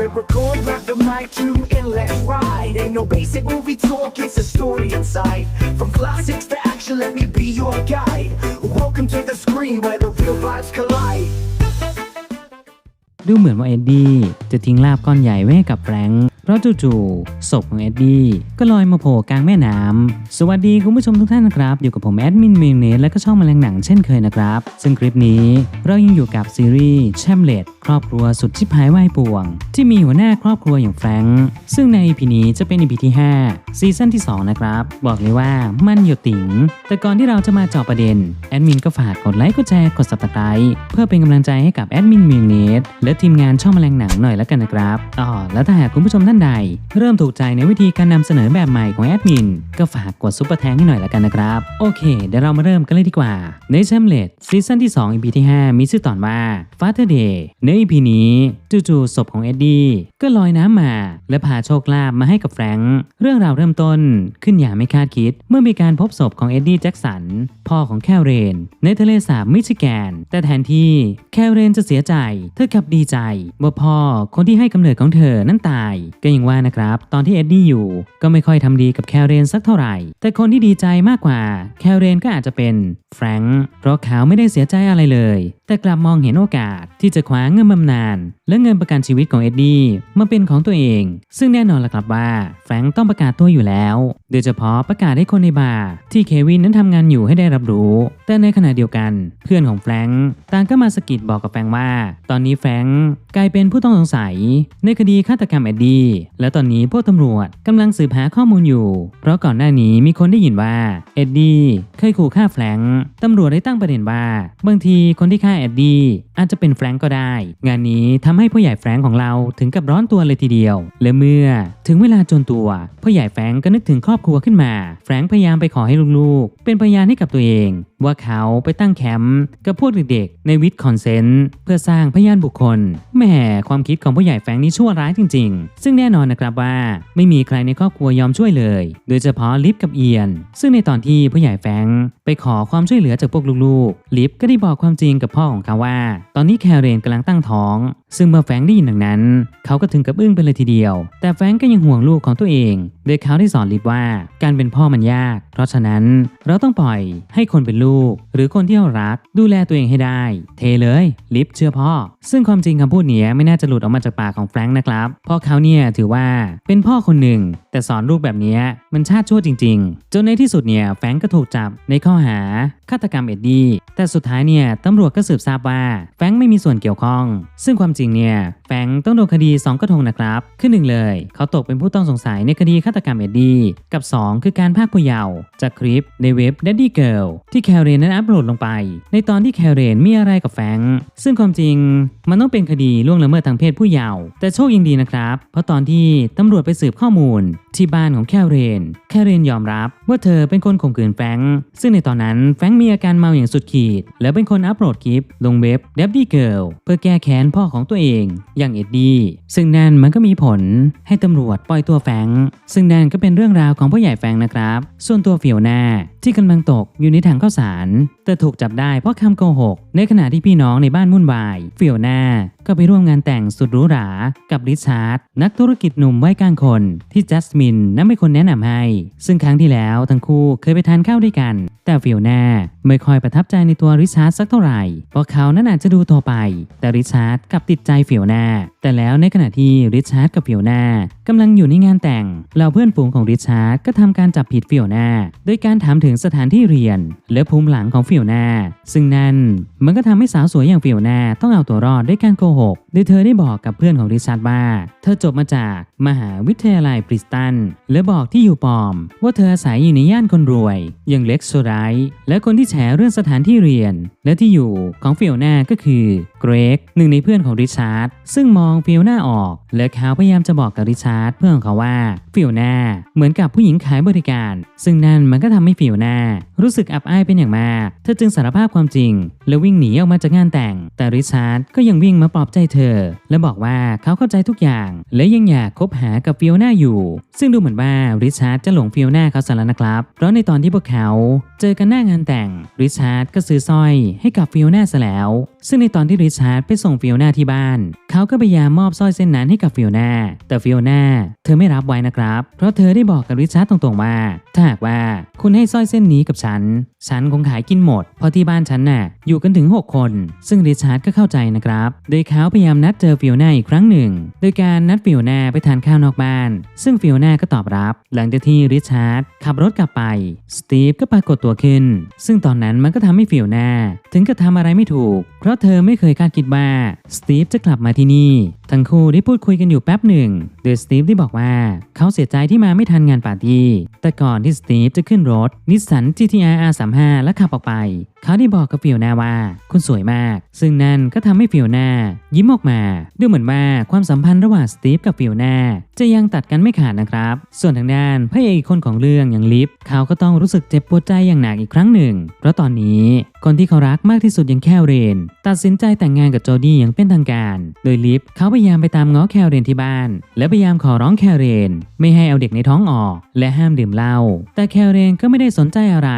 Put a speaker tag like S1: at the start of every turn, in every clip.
S1: it record, grab the mic, tune in, let's ride. Ain't no basic movie talk, it's a story inside. From classics to action, let me be your guide. Welcome to the screen where the real vibes collide.
S2: ดูเหมือนว่าเอ็ดดี้จะทิ้งลาบก้อนใหญ่ไว้ให้กับแฟรงค์เพราะจู่ๆศพของเอ็ดดี้ก็ลอยมาโผล่กลางแม่น้ำ สวัสดีคุณผู้ชมทุกท่านนะครับ อยู่กับผมแอดมินเมเนสและก็ช่องแมลงหนังเช่นเคยนะครับ ซึ่งคลิปนี้เรายังอยู่กับซีรีส์แชมเลตครอบครัวสุดชิบหายวายป่วง ที่มีหัวหน้าครอบครัวอย่างแฟรงค์ซึ่งใน EP นี้จะเป็น EP ที่ 5 ซีซั่นที่ 2 นะครับ บอกเลยว่ามันหยดติ๋งแต่ก่อนที่เราจะมาเจาะประเด็น แอดมินก็ฝากกดไลค์กดแชร์กด subscribe เพื่อเป็นกำลังใจให้กับแอดมินเมเนสและทีมงานช่องแมลงหนังหน่อยแล้วกันนะครับอ๋อแล้วถ้าหากคุณผู้ชมท่านใด เริ่มถูกใจในวิธีการนำเสนอแบบใหม่ของแอดมิน ก็ฝากกดซุปเปอร์แทงให้หน่อยล้วกันนะครับ โอเค เดี๋ยวเรามาเริ่มกันเลยดีกว่า ในแชมเลตซีซั่นที่ 2 EP ที่ 5 มีชื่อตอนว่า Father Day ใน EP นี้จู่ๆศพของเอ็ดดี้ก็ลอยน้ำมา และพาโชคลาภมาให้กับแฟรงค์เรื่องราวเริ่มต้นขึ้นอย่างไม่คาดคิด เมื่อมีการพบศพของเอ็ดดี้แจ็คสันพ่อของแคลเรน ในทะเลสาบมิชิแกน แต่แทนที่แคลเรนจะเสียใจ เธอกลับดีใจว่าพ่อคนที่ให้กำเนิดของเธอนั้นตายก็ยังว่านะครับ ตอนที่เอ็ดดี้อยู่ ก็ไม่ค่อยทำดีกับแคลเรนสักเท่าไหร่ แต่คนที่ดีใจมากกว่าแคลเรนก็อาจจะเป็นแฟรงค์เพราะเขาไม่ได้เสียใจอะไรเลย แต่กลับมองเห็นโอกาสที่จะคว้าเงินบำนาญ และเงินประกันชีวิตของเอ็ดดี้มาเป็นของตัวเอง ซึ่งแน่นอนล่ะครับว่า แฟงต้องประกาศตัวอยู่แล้ว โดยเฉพาะประกาศให้คนในบาร์ที่เควินนั้นทำงานอยู่ให้ได้รับรู้ แต่ในขณะเดียวกัน เพื่อนของแฟงต่างก็มาสะกิดบอกกับแฟงว่า ตอนนี้แฟงกลายเป็นผู้ต้องสงสัย ในคดีฆาตกรรมเอ็ดดี้และตอนนี้พวกตำรวจกำลังสืบหาข้อมูลอยู่ เพราะก่อนหน้านี้มีคนได้ยินว่าเอ็ดดี้เคยขู่ฆ่าแฟงตำรวจได้ตั้งประเด็นว่าบางทีคนที่ฆ่าเอ็ดดี้อาจจะเป็นแฟงก็ได้ งานนี้ทำใให้พ่อใหญ่แฟรงค์ของเราถึงกับร้อนตัวเลยทีเดียว และเมื่อถึงเวลาจนตัวพ่อใหญ่แฟรงค์ก็นึกถึงครอบครัวขึ้นมา แฟรงค์พยายามไปขอให้ลูกๆ เป็นพยานให้กับตัวเอง ว่าเขาไปตั้งแคมป์กับพวกเด็กๆในวิทคอนเซนต์เพื่อสร้างพยานบุคคลแหมความคิดของผู้ใหญ่แฟรงนี้ชั่วร้ายจริง ๆ ซึ่งแน่นอนนะครับว่าไม่มีใครในครอบครัวยอมช่วยเลย โดยเฉพาะลิฟกับเอียน ซึ่งในตอนที่ผู้ใหญ่แฟรงไปขอความช่วยเหลือจากพวกลูกๆ ลิฟก็ได้บอกความจริงกับพ่อของเขาว่า ตอนนี้แคเรนกำลังตั้งท้อง ซึ่งเมื่อแฟรงได้ยินดังนั้น เขาก็ถึงกับอึ้งไปเลยทีเดียว แต่แฟรงก็ยังห่วงลูกของตัวเองโดยเขาได้สอนลิฟว่าการเป็นพ่อมันยาก เพราะฉะนั้นเราต้องปล่อยให้คนเป็นลูก หรือคนที่เรารัก ดูแลตัวเองให้ได้ เทเลยลิฟเชื่อพ่อ ซึ่งความจริงคำพูดเนี้ยไม่น่าจะหลุดออกมาจากปากของแฟรงค์นะครับเพราะเขาเนี่ยถือว่าเป็นพ่อคนหนึ่ง แต่สอนลูกแบบนี้มันชาติชั่วจริง ๆ จนในที่สุดเนี่ยแฟรงค์ก็ถูกจับในข้อหาฆาตกรรมเอ็ดดี้แต่สุดท้ายเนี่ยตำรวจก็สืบทราบว่าแฟรงค์ไม่มีส่วนเกี่ยวข้อง ซึ่งความจริงเนี่ยแฟรงค์ต้องโดนคดี 2 กระทงนะครับคือหนึ่งเลย เขาตกเป็นผู้ต้องสงสัยในคดีฆาตกรรมเอ็ดดี้กับ 2 คือการพรากผู้เยาว์จากคลิปในเว็บ Daddy Girl ที่แคลเรนนั้นอัปโหลดลงไป ในตอนที่แคลเรนมีอะไรกับแฟง ซึ่งความจริงมันต้องเป็นคดีล่วงละเมิดทางเพศผู้เยาว์แต่โชคยังดีนะครับ เพราะตอนที่ตำรวจไปสืบข้อมูล ที่บ้านของแคลเรน แคลเรนยอมรับว่าเธอเป็นคนข่มขืนแฟง ซึ่งในตอนนั้นแฟงมีอาการเมาอย่างสุดขีด และเป็นคนอัปโหลดคลิป ลงเว็บ Daddy Girl เพื่อแก้แค้นพ่อของตัวเอง อย่างเอ็ดดี้ซึ่งนั่นมันก็มีผลให้ตำรวจปล่อยตัวแฟรงค์ซึ่งนั่นก็เป็นเรื่องราวของผู้ใหญ่แฟงนะครับ ส่วนตัวฟิโอนา ที่กำลังตกอยู่ในถังข้าวสารแต่ถูกจับได้เพราะคำโกหก ในขณะที่พี่น้องในบ้านวุ่นวาย ฟิโอนาก็ไปร่วมงานแต่งสุดหรูหรา กับริชาร์ดนักธุรกิจหนุ่มวัยกลางคน ที่จัสมินนั้นเป็นคนแนะนำให้ ซึ่งครั้งที่แล้วทั้งคู่เคยไปทานข้าวด้วยกัน แต่ฟิโอนาไม่ค่อยประทับใจในตัวริชาร์ดสักเท่าไหร่ เพราะเขานั้นอาจจะดูโตไป แต่ริชาร์ดกลับติดใจฟิโอนาแต่แล้วในขณะที่ริชาร์ดกับฟิโอนากำลังอยู่ในงานแต่งเหล่าเพื่อนฝูงของริชาร์ดก็ทำการจับผิดฟิโอนาโดยการถามถึงสถานที่เรียน และภูมิหลังของฟิโอนาซึ่งนั่นมันก็ทำให้สาวสวยอย่างฟิโอนาต้องเอาตัวรอดด้วยการโกหกโดยเธอได้บอกกับเพื่อนของริชาร์ดว่า เธอจบมาจากมหาวิทยาลัยบริสตัน และบอกที่อยู่ปลอม ว่าเธออาศัยอยู่ในย่านคนรวย อย่างเล็กโซไรและคนที่แฉเรื่องสถานที่เรียน และที่อยู่ของฟิโอนาก็คือเกรกหนึ่งในเพื่อนของริชาร์ดซึ่งมองฟิโอนาออก และเขาพยายามจะบอกกับริชาร์ดเพื่อนของเขาว่าฟิโอนาเหมือนกับผู้หญิงขายบริการ ซึ่งนั่นมันก็ทำให้ฟิโอน่ารู้สึกอับอายเป็นอย่างมาก เธอจึงสารภาพความจริง และวิ่งหนีออกมาจากงานแต่ง แต่ริชาร์ดก็ยังวิ่งมาปลอบใจเธอ และบอกว่าเขาเข้าใจทุกอย่าง และยังอยากคบหากับฟิโอน่าอยู่ ซึ่งดูเหมือนว่าริชาร์ดจะหลงฟิโอน่าเขาซะแล้วนะครับ เพราะในตอนที่พวกเขา เจอกันหน้างานแต่งริชาร์ดก็ซื้อสร้อยให้กับฟิโอน่าซะแล้ว ซึ่งในตอนที่ริชาร์ดไปส่งฟิโอน่าที่บ้าน เขาก็พยายามมอบสร้อยเส้นนั้นให้กับฟิโอน่าแต่ฟิโอน่าเธอไม่รับไว้นะครับ เพราะเธอได้บอกกับริชาร์ดตรงๆว่า ถ้าหากว่าคุณให้สร้อยเส้นนี้กับฉัน ฉันคงขายกินหมด เพราะที่บ้านฉันน่ะอยู่กันถึง 6 คน ซึ่งริชาร์ดก็เข้าใจนะครับ โดยเขาพยายามนัดเจอฟิโอน่าอีกครั้งหนึ่ง โดยการนัดฟิโอน่าไปทานข้าวนอกบ้าน ซึ่งฟิโอน่าก็ตอบรับ หลังจากที่ริชาร์ดขับรถกลับไป สตีฟก็ปรากฏตัวขึ้น ซึ่งตอนนั้นมันก็ทำให้ฟิโอน่าถึงกับทำอะไรไม่ถูก เพราะเธอไม่เคยคาดคิดว่าสตีฟจะกลับมาที่นี่ ทั้งคู่ได้พูดคุยกันอยู่แป๊บหนึ่ง โดยสตีฟได้บอกว่าเขาเสียใจที่มาไม่ทันงานปาร์ตี้ แต่ก่อนที่สตีฟจะขึ้นรถนิสสัน GTR R35 และขับออกไปเขาได้บอกกับฟิโอนาว่า คุณสวยมาก ซึ่งนั่นก็ทำให้ฟิโอนายิ้มออกมา ดูเหมือนว่าความสัมพันธ์ระหว่างสตีฟกับฟิโอนาจะยังตัดกันไม่ขาดนะครับ ส่วนทางด้านพระเอกอีกคนของเรื่องอย่างลิฟเขาก็ต้องรู้สึกเจ็บปวดใจอย่างหนักอีกครั้งหนึ่ง เพราะตอนนี้คนที่เขารักมากที่สุดอย่างแคลเรน ตัดสินใจแต่งงานกับโจดี้อย่างเป็นทางการ โดยลิฟเขาพยายามไปตามง้อแคลเรนที่บ้าน และพยายามขอร้องแคลเรน ไม่ให้เอาเด็กในท้องออก และห้ามดื่มเหล้าแต่แคลเรนก็ไม่ได้สนใจอะไร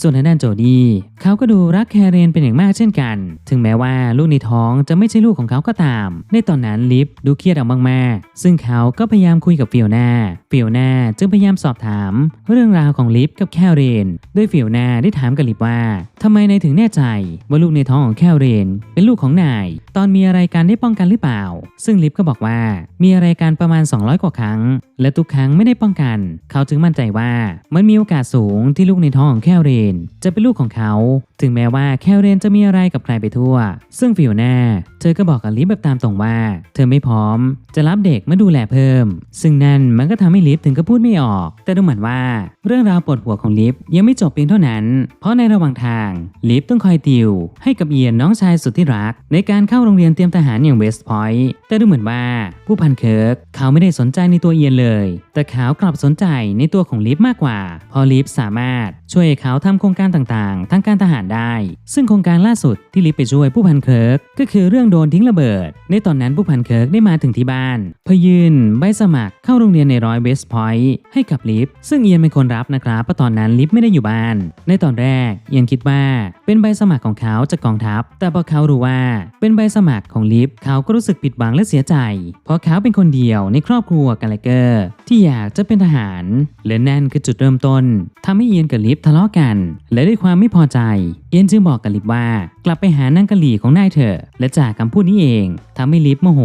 S2: ส่วนทางด้านโจดี้เขาก็ดูรักแคเรนเป็นอย่างมากเช่นกัน ถึงแม้ว่าลูกในท้องจะไม่ใช่ลูกของเขาก็ตาม ในตอนนั้นลิฟดูเครียดออกมากๆ ซึ่งเขาก็พยายามคุยกับฟิโอนาฟิโอนาจึงพยายามสอบถาม เรื่องราวของลิฟกับแคเรนโดยฟิโอนาได้ถามกับลิฟว่าทำไมนายถึงแน่ใจว่าลูกในท้องของแคเรน เป็นลูกของนาย ตอนมีอะไรกันได้ป้องกันหรือเปล่า ซึ่งลิฟก็บอกว่ามีอะไรกันประมาณ 200 กว่าครั้ง และทุกครั้งไม่ได้ป้องกัน เขาจึงมั่นใจว่ามันมีโอกาสสูงที่ลูกในท้องของแคเรน จะเป็นลูกของเขาถึงแม้ว่าแคลเรนจะมีอะไรกับใครไปทั่ว ซึ่งฟิโอนาเธอก็บอกกับลิฟแบบตามตรงว่า เธอไม่พร้อม จะรับเด็กมาดูแลเพิ่ม ซึ่งนั่นมันก็ทำให้ลิฟถึงก็พูดไม่ออก แต่ดูเหมือนว่า เรื่องราวปวดหัวของลิฟยังไม่จบเพียงเท่านั้น เพราะในระหว่างทางลิฟต้องคอยติว ให้กับเอียนน้องชายสุดที่รัก ในการเข้าโรงเรียนเตรียมทหารอย่างเวสต์พอยต์แต่ดูเหมือนว่าผู้พันเคิร์กเขาไม่ได้สนใจในตัวเอียนเลย แต่เขากลับสนใจในตัวของลิฟมากกว่าเพอลิฟสามารถช่วยเขาทำโครงการต่างๆทางการทหารได้ ซึ่งโครงการล่าสุดที่ลิฟไปช่วยผู้พันเคิร์กก็คือเรื่องโดนทิ้งระเบิด ในตอนนั้นผู้พันเคิร์กได้มาถึงที่บ้าน เพื่อยื่นใบสมัครเข้าโรงเรียนในร้อยเวสพอยต์ให้กับลิฟซึ่งเอียนเป็นคนรับนะครับเพราะตอนนั้นลิฟไม่ได้อยู่บ้าน ในตอนแรกเอียนคิดว่าเป็นใบสมัครของเขาจากกองทัพ แต่พอเขารู้ว่าเป็นใบสมัครของลิฟเขาก็รู้สึกผิดหวังและเสียใจ เพราะเขาเป็นคนเดียวในครอบครัวกันเลเกอร์ที่อยากจะเป็นทหารและนั่นคือจุดเริ่มต้นทำให้เอียนกับลิฟทะเลาะกัน และด้วยความไม่พอใจเอียนจึงบอกกับลิฟว่ากลับไปหานางกะหลี่ของนายเถอะ และจากคำพูดนี้เองทำให้ลิฟโมโห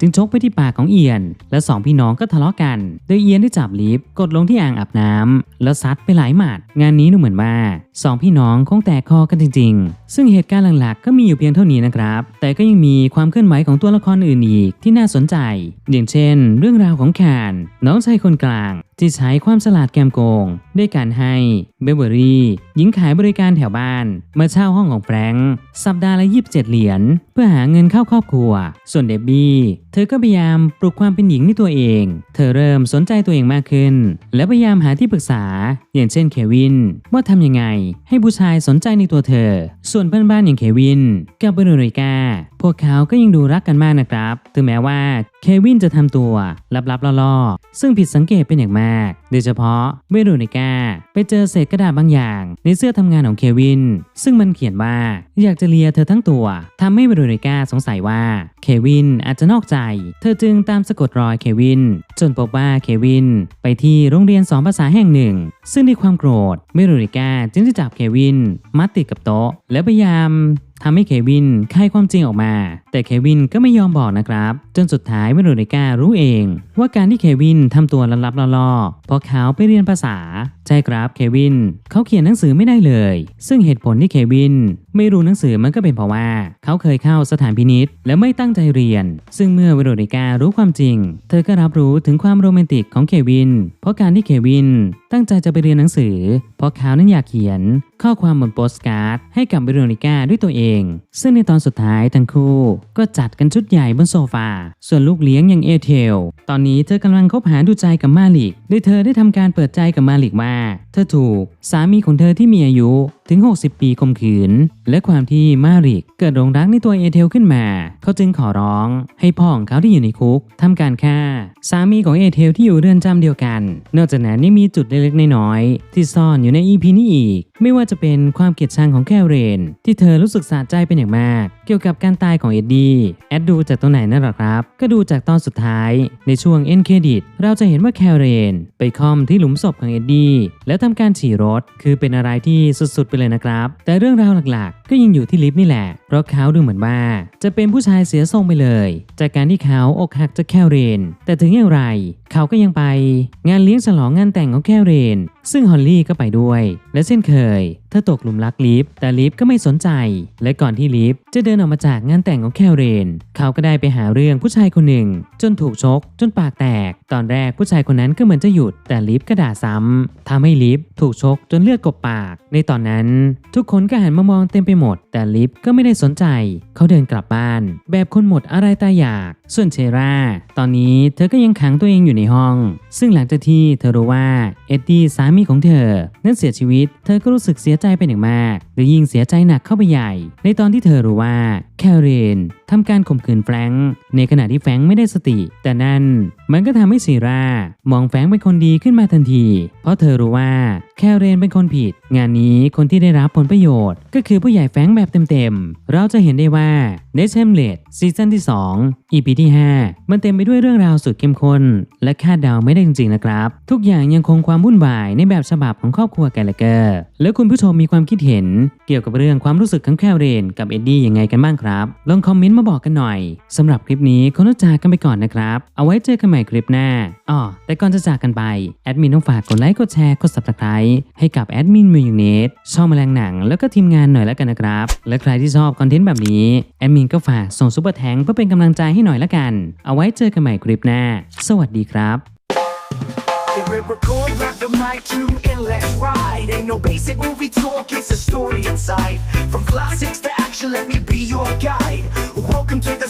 S2: จึงชกไปที่ปากของเอียน และสองพี่น้องก็ทะเลาะกัน โดยเอียนได้จับลิฟกดลงที่อ่างอาบน้ำแล้วซัดไปหลายหมัด งานนี้ดูเหมือนว่าสองพี่น้องคงแตกคอกันจริง ๆ ซึ่งเหตุการณ์หลักๆ ก็มีอยู่เพียงเท่านี้นะครับ แต่ก็ยังมีความเคลื่อนไหวของตัวละครอื่นอีกที่น่าสนใจ อย่างเช่น เรื่องราวของแคนน้องชายคนกลาง ที่ใช้ความฉลาดแกมโกง ด้วยการให้เบเบอรี่หญิงขายบริการแถวบ้าน มาเช่าห้องของแฟรงค์สัปดาห์ละ 27 เหรียญเพื่อหาเงินเข้าครอบครัว ส่วนเดบบี้เธอก็พยายามปลุกความเป็นหญิงในตัวเอง เธอเริ่มสนใจตัวเองมากขึ้น และพยายามหาที่ปรึกษา อย่างเช่นเควิน ว่าทำยังไง ให้ผู้ชายสนใจในตัวเธอ ส่วนเพื่อนบ้านอย่างเควินกับเบโรนิก้าพวกเขาก็ยังดูรักกันมากนะครับถึงแม้ว่าเควินจะทำตัวลับๆล่อๆ ซึ่งผิดสังเกตเป็นอย่างมาก โดยเฉพาะเวโรนิก้าไปเจอเศษกระดาษบางอย่าง ในเสื้อทำงานของเควิน ซึ่งมันเขียนว่า อยากจะเลียเธอทั้งตัวทำให้เวโรนิก้าสงสัยว่า เควินอาจจะนอกใจ เธอจึงตามสะกดรอยเควิน จนพบว่าเควิน ไปที่โรงเรียนสอนภาษาแห่งหนึ่ง ซึ่งด้วยความโกรธเวโรนิก้าจึงจะจับเควินมัดติดกับโต๊ะ และพยายาม ทำให้เควินคายความจริงออกมา แต่เควินก็ไม่ยอมบอกนะครับ จนสุดท้ายเวโรนิก้ารู้เอง ว่าการที่เควินทำตัวลับๆล่อๆเพราะเขาไปเรียนภาษา ใช่ครับเควิน เขาเขียนหนังสือไม่ได้เลย ซึ่งเหตุผลที่เควิน ไม่รู้หนังสือมันก็เป็นเพราะว่า เขาเคยเข้าสถานพินิษและไม่ตั้งใจเรียน ซึ่งเมื่อเวโรนิก้ารู้ความจริง เธอก็รับรู้ถึงความโรแมนติกของเควิน เพราะการที่เควิน ตั้งใจจะไปเรียนหนังสือ เพราะเขานั้นอยากเขียน ข้อความบนโปสการ์ดให้กับเวโรนิก้าด้วยตัวเอง ซึ่งในตอนสุดท้ายทั้งคู่ ก็จัดกันชุดใหญ่บนโซฟา ส่วนลูกเลี้ยงอย่างเอเทล ตอนนี้เธอกำลังคบหาดูใจกับมาลิกโดยเธอได้ทำการเปิดใจกับมาลิกว่า เธอถูก สามีของเธอที่มีอายุถึง 60 ปีข่มขืนและความที่มาริกเกิดหลงรักในตัวเอเทลขึ้นมา เขาจึงขอร้อง ให้พ่อของเขาที่อยู่ในคุกทำการฆ่า สามีของเอเทลที่อยู่เรือนจำเดียวกัน นอกจากนั้นยังมีจุดเล็กๆน้อยๆที่ซ่อนอยู่ในอีพีนี้อีก ไม่ว่าจะเป็นความเกลียดชังของแคลเรน ที่เธอรู้สึกสะใจเป็นอย่างมาก เกี่ยวกับการตายของเอ็ดดี้แอดดูจากตรงไหนนั่นหรอครับ ก็ดูจากตอนสุดท้ายในช่วงเอ็นเครดิตเราจะเห็นว่าแคลเรน ไปคอมที่หลุมศพของเอ็ดดี้แล้วทำการฉี่รถคือเป็นอะไรที่สุดๆไปเลยนะครับ แต่เรื่องราวหลักๆก็ยังอยู่ที่ลิฟต์นี่แหละ เพราะเขาดูเหมือนว่า จะเป็นผู้ชายเสียทรงไปเลย จากการที่เขาอกหักจากแคลเรน แต่ถึงอย่างไร เขาก็ยังไปงานเลี้ยงฉลองงานแต่งของแคลเรน ซึ่งฮอลลี่ก็ไปด้วย และเช่นเคย เธอตกหลุมรักลิฟแต่ลิฟก็ไม่สนใจ และก่อนที่ลิฟจะเดินออกมาจากงานแต่งของแคลเรน เขาก็ได้ไปหาเรื่องผู้ชายคนหนึ่ง จนถูกชก จนปากแตก ตอนแรกผู้ชายคนนั้นก็เหมือนจะหยุด แต่ลิฟก็ด่าซ้ำทำให้ลิฟถูกชกจนเลือดกบปาก ในตอนนั้น ทุกคนก็หันมามองเต็มไปหมด แต่ลิฟก็ไม่ได้สนใจ เขาเดินกลับบ้าน แบบคนหมดอะไรตายอยาก ส่วนเชรา ตอนนี้เธอก็ยังขังตัวเองอยู่ในห้อง ซึ่งหลังจากที่เธอรู้ว่าเอ็ดดี้สามีของเธอ นั้นเสียชีวิต เธอก็รู้สึกเสียใจเป็นอย่างมาก และยิ่งเสียใจหนักเข้าไปใหญ่ ในตอนที่เธอรู้ว่า แคลเรนทำการข่มขืนแฟรงค์ในขณะที่แฟรงค์ไม่ได้สติ แต่นั่นมันก็ทำให้ซีรามองแฟรงค์เป็นคนดีขึ้นมาทันที เพราะเธอรู้ว่าแคลเรนเป็นคนผิด งานนี้คนที่ได้รับผลประโยชน์ ก็คือผู้ใหญ่แฟรงค์แบบเต็มๆ เราจะเห็นได้ว่าในเชมเลดซีซั่นที่ 2 EP ที่ 5 มันเต็มไปด้วยเรื่องราวสุดเข้มข้น และคาดเดาไม่ได้จริงๆนะครับ ทุกอย่างยังคงความวุ่นวายในแบบฉบับของครอบครัวแกลเลเกอร์ แล้วคุณผู้ชมมีความคิดเห็น เกี่ยวกับเรื่องความรู้สึกของแคลเรนกับเอ็ดดี้ยังไงกันบ้างครับลองคอมเมนต์มาบอกกันหน่อยสำหรับคลิปนี้ขอนุจากกันไปก่อนนะครับ เอาไว้เจอกันใหม่คลิปหน้าอ๋อแต่ก่อนจะจากกันไปแอดมินต้องฝากกดไลค์กดแชร์กด subscribe ให้กับแอดมินมิวเนตช่องแมลงหนัง แล้วก็ทีมงานหน่อยแล้วกันนะครับ และใครที่ชอบคอนเทนต์แบบนี้แอดมินก็ฝากส่งซุปเปอร์แทงเพื่อเป็นกำลังใจให้หน่อยละกัน เอาไว้เจอกันใหม่คลิปหน้า สวัสดีครับ
S1: Hit record, grab the mic, tune in, let's ride. Ain't no basic movie talk, it's a story inside. From classics to action, let me be your guide. Welcome to the